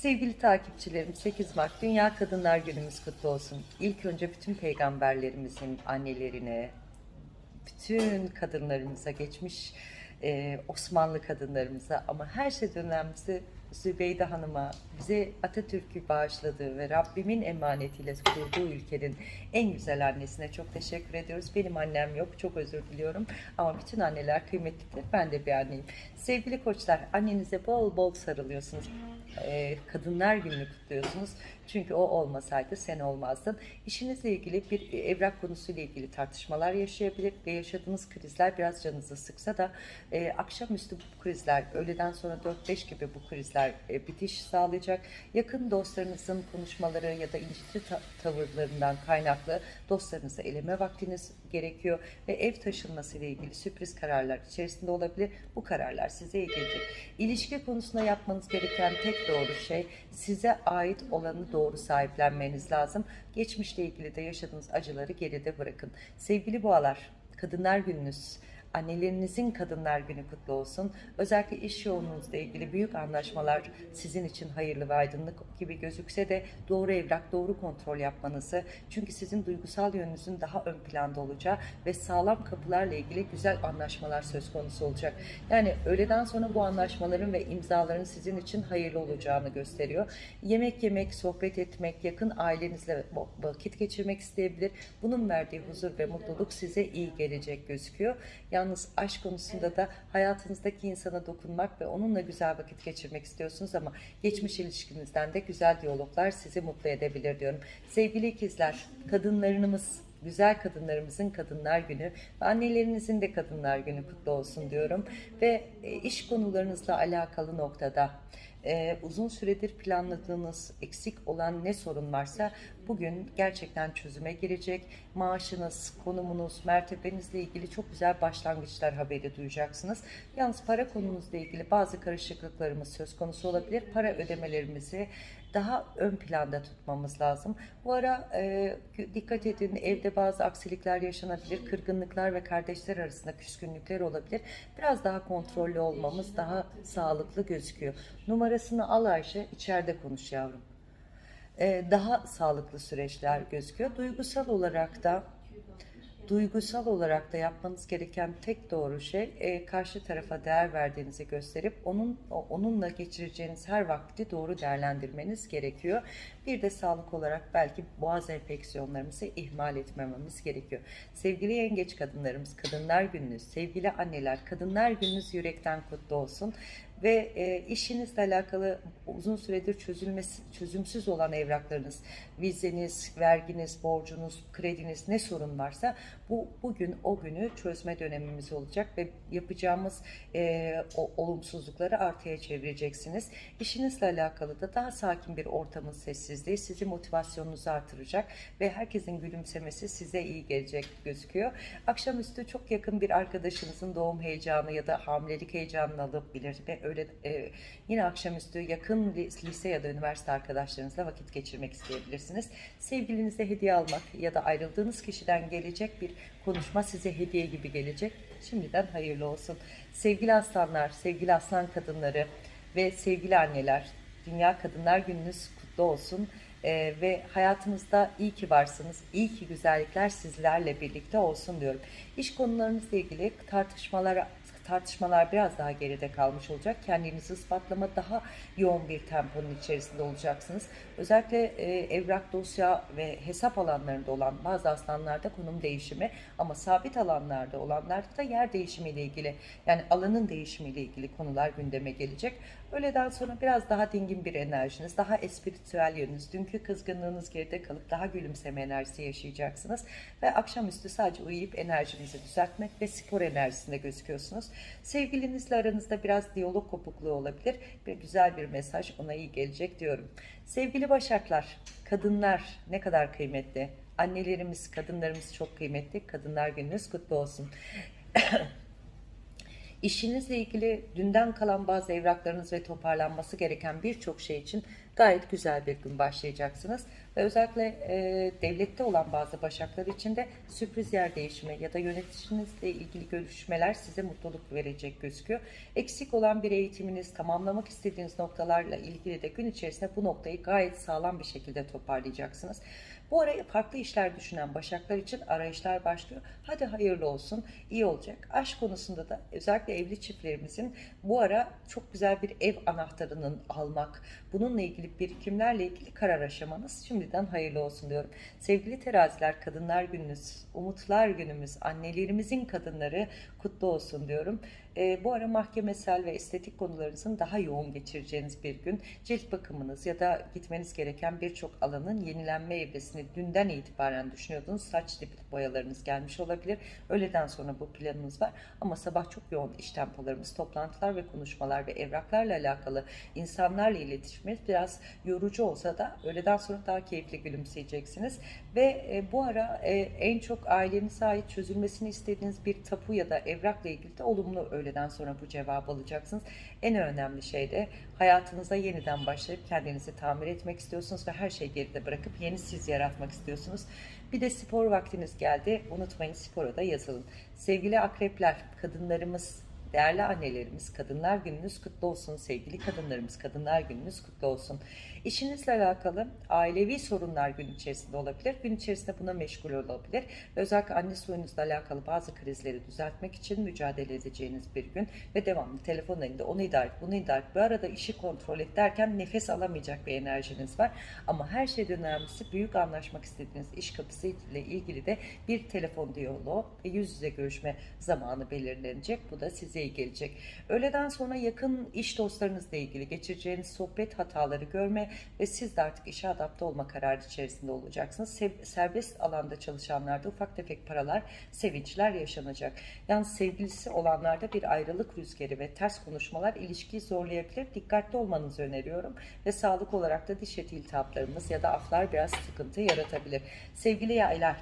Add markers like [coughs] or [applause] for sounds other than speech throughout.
Sevgili takipçilerim 8 Mart Dünya Kadınlar Günümüz kutlu olsun. İlk önce bütün peygamberlerimizin annelerine, bütün kadınlarımıza geçmiş e, Osmanlı kadınlarımıza ama her şeyden önemlisi Zübeyde Hanım'a bize Atatürk'ü bağışladığı ve Rabbimin emanetiyle kurduğu ülkenin en güzel annesine çok teşekkür ediyoruz. Benim annem yok çok özür diliyorum ama bütün anneler kıymetlidir. Ben de bir anneyim. Sevgili koçlar annenize bol bol sarılıyorsunuz. E, Kadınlar Günü'nü kutluyorsunuz. Çünkü o olmasaydı sen olmazdın. İşinizle ilgili bir evrak konusuyla ilgili tartışmalar yaşayabilir ve yaşadığınız krizler biraz canınızı sıksa da e, akşamüstü bu krizler, öğleden sonra 4-5 gibi bu krizler e, bitiş sağlayacak. Yakın dostlarınızın konuşmaları ya da incitici ta- tavırlarından kaynaklı dostlarınızı eleme vaktiniz gerekiyor ve ev taşınması ile ilgili sürpriz kararlar içerisinde olabilir. Bu kararlar size iyi gelecek. İlişki konusunda yapmanız gereken tek doğru şey size ait olanı doğru sahiplenmeniz lazım. Geçmişle ilgili de yaşadığınız acıları geride bırakın. Sevgili boğalar, Kadınlar Gününüz, annelerinizin Kadınlar Günü kutlu olsun. Özellikle iş yoğunluğunuzla ilgili büyük anlaşmalar sizin için hayırlı ve aydınlık gibi gözükse de doğru evrak, doğru kontrol yapmanızı, çünkü sizin duygusal yönünüzün daha ön planda olacağı ve sağlam kapılarla ilgili güzel anlaşmalar söz konusu olacak. Yani öğleden sonra bu anlaşmaların ve imzaların sizin için hayırlı olacağını gösteriyor. Yemek yemek, sohbet etmek, yakın ailenizle vakit geçirmek isteyebilir. Bunun verdiği huzur ve mutluluk size iyi gelecek gözüküyor. Yalnız aşk konusunda da hayatınızdaki insana dokunmak ve onunla güzel vakit geçirmek istiyorsunuz ama geçmiş ilişkinizden de güzel diyaloglar sizi mutlu edebilir diyorum. Sevgili ikizler, kadınlarımız güzel kadınlarımızın Kadınlar Günü ve annelerinizin de Kadınlar Günü kutlu olsun diyorum. Ve e, iş konularınızla alakalı noktada e, uzun süredir planladığınız eksik olan ne sorun varsa bugün gerçekten çözüme girecek. Maaşınız, konumunuz, mertebenizle ilgili çok güzel başlangıçlar haberi duyacaksınız. Yalnız para konunuzla ilgili bazı karışıklıklarımız söz konusu olabilir. Para ödemelerimizi daha ön planda tutmamız lazım. Bu ara e, dikkat edin evde bazı aksilikler yaşanabilir, kırgınlıklar ve kardeşler arasında küskünlükler olabilir. Biraz daha kontrollü olmamız daha sağlıklı gözüküyor. Numarasını al Ayşe, içeride konuş yavrum. E, daha sağlıklı süreçler gözüküyor. Duygusal olarak da duygusal olarak da yapmanız gereken tek doğru şey e, karşı tarafa değer verdiğinizi gösterip onun onunla geçireceğiniz her vakti doğru değerlendirmeniz gerekiyor. Bir de sağlık olarak belki boğaz enfeksiyonlarımızı ihmal etmememiz gerekiyor. Sevgili yengeç kadınlarımız, Kadınlar Gününüz, sevgili anneler, Kadınlar Gününüz yürekten kutlu olsun ve e, işinizle alakalı uzun süredir çözülmesi çözümsüz olan evraklarınız, vizeniz, verginiz, borcunuz, krediniz ne sorun varsa bu bugün o günü çözme dönemimiz olacak ve yapacağımız e, o olumsuzlukları artıya çevireceksiniz. İşinizle alakalı da daha sakin bir ortamın sessizliği sizi motivasyonunuzu artıracak ve herkesin gülümsemesi size iyi gelecek gözüküyor. Akşamüstü çok yakın bir arkadaşınızın doğum heyecanı ya da hamilelik heyecanını alabilir ve öyle e, yine akşamüstü yakın li- lise ya da üniversite arkadaşlarınızla vakit geçirmek isteyebilirsiniz. Sevgilinize hediye almak ya da ayrıldığınız kişiden gelecek bir konuşma size hediye gibi gelecek. Şimdiden hayırlı olsun. Sevgili aslanlar, sevgili aslan kadınları ve sevgili anneler, Dünya Kadınlar Gününüz kutlu olsun. Ee, ve hayatınızda iyi ki varsınız, iyi ki güzellikler sizlerle birlikte olsun diyorum. İş konularınızla ilgili tartışmalar tartışmalar biraz daha geride kalmış olacak. Kendinizi ispatlama daha yoğun bir temponun içerisinde olacaksınız. Özellikle e, evrak, dosya ve hesap alanlarında olan bazı aslanlarda konum değişimi ama sabit alanlarda olanlarda da yer değişimiyle ilgili yani alanın değişimiyle ilgili konular gündeme gelecek. Öğleden sonra biraz daha dingin bir enerjiniz, daha espiritüel yönünüz, dünkü kızgınlığınız geride kalıp daha gülümseme enerjisi yaşayacaksınız. Ve akşamüstü sadece uyuyup enerjinizi düzeltmek ve spor enerjisinde gözüküyorsunuz. Sevgilinizle aranızda biraz diyalog kopukluğu olabilir. Bir güzel bir mesaj ona iyi gelecek diyorum. Sevgili Başaklar, kadınlar ne kadar kıymetli. Annelerimiz, kadınlarımız çok kıymetli. Kadınlar gününüz kutlu olsun. [coughs] İşinizle ilgili dünden kalan bazı evraklarınız ve toparlanması gereken birçok şey için gayet güzel bir gün başlayacaksınız. Ve özellikle e, devlette olan bazı başaklar için de sürpriz yer değişimi ya da yöneticinizle ilgili görüşmeler size mutluluk verecek gözüküyor. Eksik olan bir eğitiminiz, tamamlamak istediğiniz noktalarla ilgili de gün içerisinde bu noktayı gayet sağlam bir şekilde toparlayacaksınız. Bu araya farklı işler düşünen başaklar için arayışlar başlıyor. Hadi hayırlı olsun, iyi olacak. Aşk konusunda da özellikle evli çiftlerimizin bu ara çok güzel bir ev anahtarının almak, bununla ilgili birikimlerle ilgili karar aşamanız şimdiden hayırlı olsun diyorum. Sevgili teraziler, kadınlar gününüz, umutlar günümüz, annelerimizin kadınları kutlu olsun diyorum. E, bu ara mahkemesel ve estetik konularınızın daha yoğun geçireceğiniz bir gün. Cilt bakımınız ya da gitmeniz gereken birçok alanın yenilenme evresini dünden itibaren düşünüyordunuz. Saç dipi boyalarınız gelmiş olabilir. Öğleden sonra bu planınız var. Ama sabah çok yoğun iş tempolarımız, toplantılar ve konuşmalar ve evraklarla alakalı insanlarla iletişimimiz biraz yorucu olsa da öğleden sonra daha keyifli gülümseyeceksiniz. Ve e, bu ara e, en çok ailenize ait çözülmesini istediğiniz bir tapu ya da evrakla ilgili de olumlu öğleden sonra bu cevabı alacaksınız. En önemli şey de hayatınıza yeniden başlayıp kendinizi tamir etmek istiyorsunuz ve her şeyi geride bırakıp yeni siz yaratmak istiyorsunuz. Bir de spor vaktiniz geldi. Unutmayın spora da yazılın. Sevgili akrepler, kadınlarımız, değerli annelerimiz, kadınlar gününüz kutlu olsun. Sevgili kadınlarımız, kadınlar gününüz kutlu olsun. İşinizle alakalı ailevi sorunlar gün içerisinde olabilir. Gün içerisinde buna meşgul olabilir. Özellikle anne soyunuzla alakalı bazı krizleri düzeltmek için mücadele edeceğiniz bir gün. Ve devamlı telefon elinde onu idare et, bunu idare et. Bu arada işi kontrol et derken nefes alamayacak bir enerjiniz var. Ama her şeyden önemlisi büyük anlaşmak istediğiniz iş kapısı ile ilgili de bir telefon diyaloğu ve yüz yüze görüşme zamanı belirlenecek. Bu da size iyi gelecek. Öğleden sonra yakın iş dostlarınızla ilgili geçireceğiniz sohbet hataları görme ve siz de artık işe adapte olma kararı içerisinde olacaksınız. Serbest alanda çalışanlarda ufak tefek paralar, sevinçler yaşanacak. Yalnız sevgilisi olanlarda bir ayrılık rüzgarı ve ters konuşmalar ilişkiyi zorlayabilir. Dikkatli olmanızı öneriyorum ve sağlık olarak da diş eti iltihaplarımız ya da aflar biraz sıkıntı yaratabilir. Sevgili yaylar,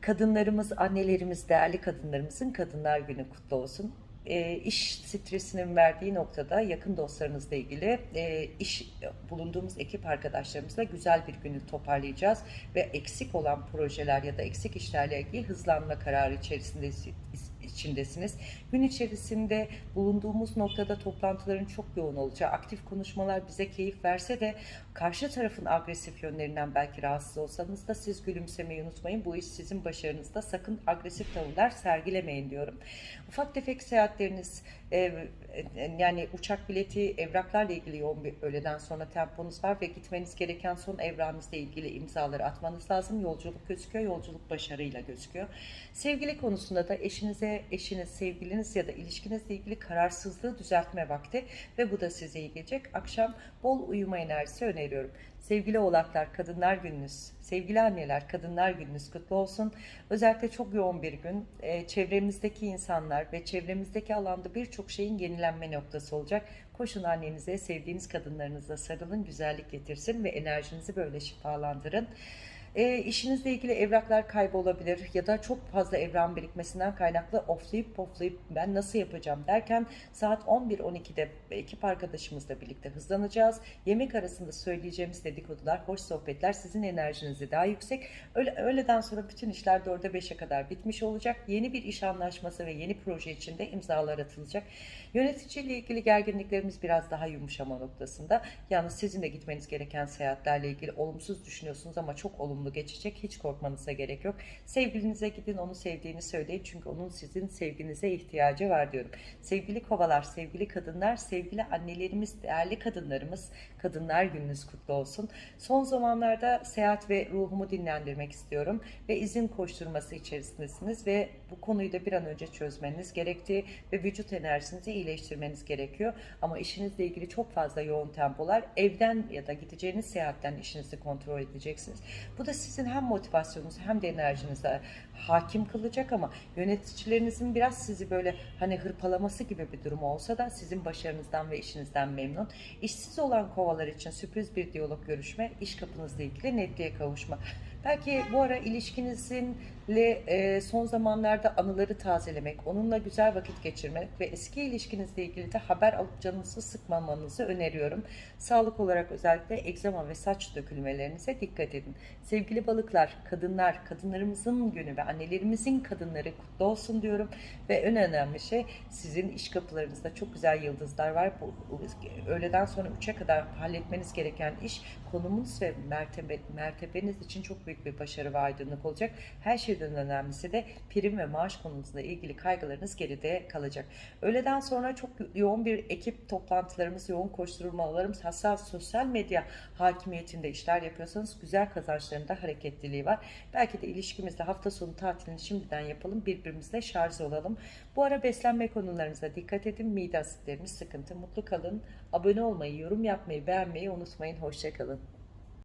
kadınlarımız, annelerimiz, değerli kadınlarımızın Kadınlar Günü kutlu olsun. E, iş stresinin verdiği noktada yakın dostlarınızla ilgili e, iş bulunduğumuz ekip arkadaşlarımızla güzel bir günü toparlayacağız ve eksik olan projeler ya da eksik işlerle ilgili hızlanma kararı içerisinde içindesiniz. Gün içerisinde bulunduğumuz noktada toplantıların çok yoğun olacağı, aktif konuşmalar bize keyif verse de karşı tarafın agresif yönlerinden belki rahatsız olsanız da siz gülümsemeyi unutmayın. Bu iş sizin başarınızda. Sakın agresif tavırlar sergilemeyin diyorum. Ufak tefek seyahatleriniz, e, e, yani uçak bileti, evraklarla ilgili yoğun bir öğleden sonra temponuz var ve gitmeniz gereken son evrağınızla ilgili imzaları atmanız lazım. Yolculuk gözüküyor, yolculuk başarıyla gözüküyor. Sevgili konusunda da eşinize, eşiniz, sevgiliniz ya da ilişkinizle ilgili kararsızlığı düzeltme vakti ve bu da size iyi gelecek. Akşam bol uyuma enerjisi öneriyorum. Sevgili oğlaklar, kadınlar gününüz, sevgili anneler, kadınlar gününüz kutlu olsun. Özellikle çok yoğun bir gün. Ee, çevremizdeki insanlar ve çevremizdeki alanda birçok şeyin yenilenme noktası olacak. Koşun annenize, sevdiğiniz kadınlarınızla sarılın, güzellik getirsin ve enerjinizi böyle şifalandırın. E, işinizle ilgili evraklar kaybolabilir ya da çok fazla evran birikmesinden kaynaklı oflayıp poflayıp ben nasıl yapacağım derken saat 11-12'de ekip arkadaşımızla birlikte hızlanacağız. Yemek arasında söyleyeceğimiz dedikodular, hoş sohbetler sizin enerjinizi daha yüksek. Öyle, öğleden sonra bütün işler 4'e 5'e kadar bitmiş olacak. Yeni bir iş anlaşması ve yeni proje içinde imzalar atılacak. Yöneticiyle ilgili gerginliklerimiz biraz daha yumuşama noktasında. Yalnız sizin de gitmeniz gereken seyahatlerle ilgili olumsuz düşünüyorsunuz ama çok olumlu geçecek. Hiç korkmanıza gerek yok. Sevgilinize gidin onu sevdiğini söyleyin. Çünkü onun sizin sevginize ihtiyacı var diyorum. Sevgili kovalar, sevgili kadınlar, sevgili annelerimiz, değerli kadınlarımız, kadınlar gününüz kutlu olsun. Son zamanlarda seyahat ve ruhumu dinlendirmek istiyorum ve izin koşturması içerisindesiniz ve bu konuyu da bir an önce çözmeniz gerektiği ve vücut enerjinizi iyileştirmeniz gerekiyor. Ama işinizle ilgili çok fazla yoğun tempolar evden ya da gideceğiniz seyahatten işinizi kontrol edeceksiniz. Bu da sizin hem motivasyonunuz hem de enerjinize hakim kılacak ama yöneticilerinizin biraz sizi böyle hani hırpalaması gibi bir durum olsa da sizin başarınızdan ve işinizden memnun. İşsiz olan kovalar için sürpriz bir diyalog görüşme, iş kapınızla ilgili netliğe kavuşma. Belki bu ara ilişkinizinle e, son zamanlarda anıları tazelemek, onunla güzel vakit geçirmek ve eski ilişkinizle ilgili de haber alıp canınızı sıkmamanızı öneriyorum. Sağlık olarak özellikle egzama ve saç dökülmelerinize dikkat edin. Sevgili balıklar, kadınlar, kadınlarımızın günü ve annelerimizin kadınları kutlu olsun diyorum. Ve en önemli şey sizin iş kapılarınızda çok güzel yıldızlar var. Bu öğleden sonra 3'e kadar halletmeniz gereken iş konumunuz ve mertebe, mertebeniz için çok büyük bir başarı ve aydınlık olacak. Her şeyden önemlisi de prim ve maaş konusunda ilgili kaygılarınız geride kalacak. Öğleden sonra çok yoğun bir ekip toplantılarımız, yoğun koşturmalarımız, hassas sosyal medya hakimiyetinde işler yapıyorsanız güzel kazançlarında hareketliliği var. Belki de ilişkimizde hafta sonu tatilini şimdiden yapalım, birbirimizle şarj olalım. Bu ara beslenme konularınıza dikkat edin. Mide asitleriniz sıkıntı. Mutlu kalın. Abone olmayı, yorum yapmayı, beğenmeyi unutmayın. Hoşçakalın.